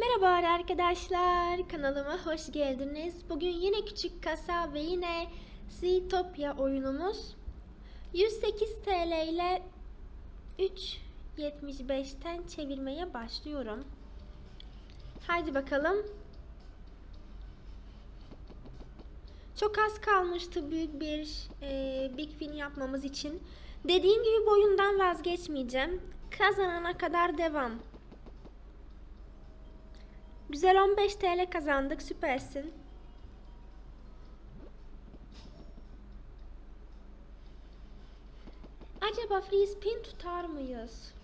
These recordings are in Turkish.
Merhaba arkadaşlar, kanalıma hoş geldiniz. Bugün yine küçük kasa ve yine Zootopia oyunumuz. 108 TL ile 3.75'ten çevirmeye başlıyorum. Haydi bakalım. Çok az kalmıştı büyük bir e, Big Win yapmamız için. Dediğim gibi bu oyundan vazgeçmeyeceğim. Kazanana kadar devam. Güzel 15 TL kazandık. Süpersin. Acaba free spin tutar mıyız?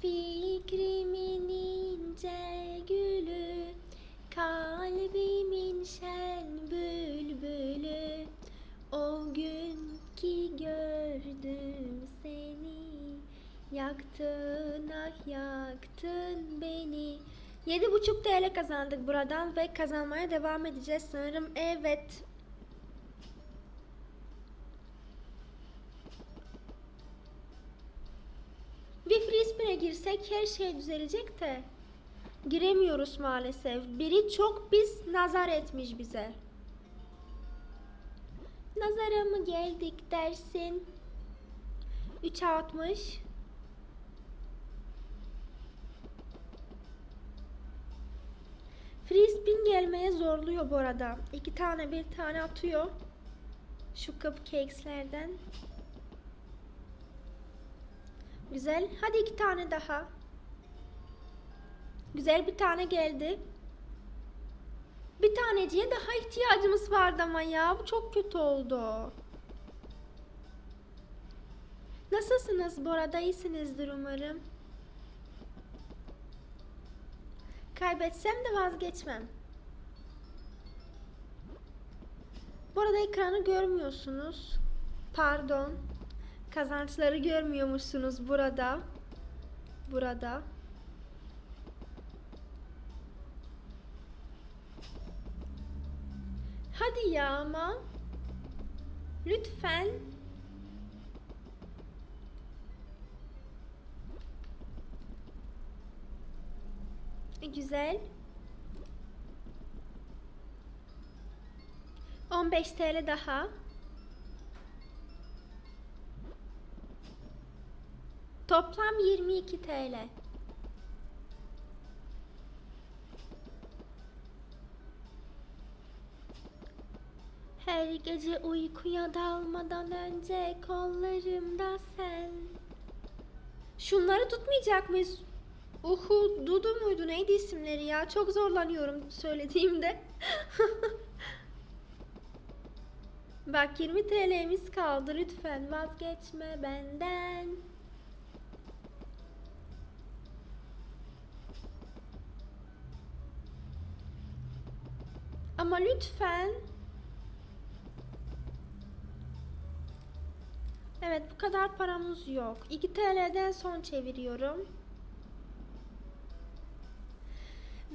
Fikrimin ince Yaktın ah yaktın beni Yedi buçuk TL kazandık buradan ve kazanmaya devam edeceğiz sanırım. Evet. Bir free girsek her şey düzelecek de giremiyoruz maalesef. Biri çok biz nazar etmiş bize. Nazara mı geldik dersin? 3'e 60. Free gelmeye zorluyor bu arada. İki tane bir tane atıyor. Şu cupcakeslerden. Güzel. Hadi iki tane daha. Güzel bir tane geldi. Bir taneciye daha ihtiyacımız vardı ama ya. Bu çok kötü oldu. Nasılsınız bu arada? İyisinizdir umarım. Kaybetsem de vazgeçmem. Bu arada ekranı görmüyorsunuz. Pardon. Kazançları görmüyormuşsunuz burada. Burada. Hadi ya ama. Lütfen. E, Güzel. 15 TL daha. Toplam 22 TL. Her gece uykuya dalmadan önce kollarımda sen. Şunları tutmayacak mıyız? Uhu, Dudu muydu? Neydi isimleri ya? Çok zorlanıyorum söylediğimde. Bak 20 TL'miz kaldı. Lütfen vazgeçme benden. Ama lütfen. Evet bu kadar paramız yok. 2 TL'den son çeviriyorum.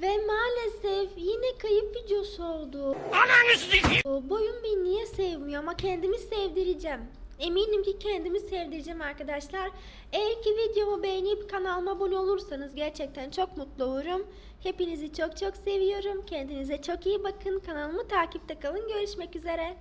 Ve maalesef yine kayıp videosu oldu. Boyun beni niye sevmiyor ama kendimi sevdireceğim. Eminim ki kendimi sevdireceğim arkadaşlar. Eğer ki videomu beğenip kanalıma abone olursanız gerçekten çok mutlu olurum. Hepinizi çok çok seviyorum. Kendinize çok iyi bakın. Kanalımı takipte kalın. Görüşmek üzere.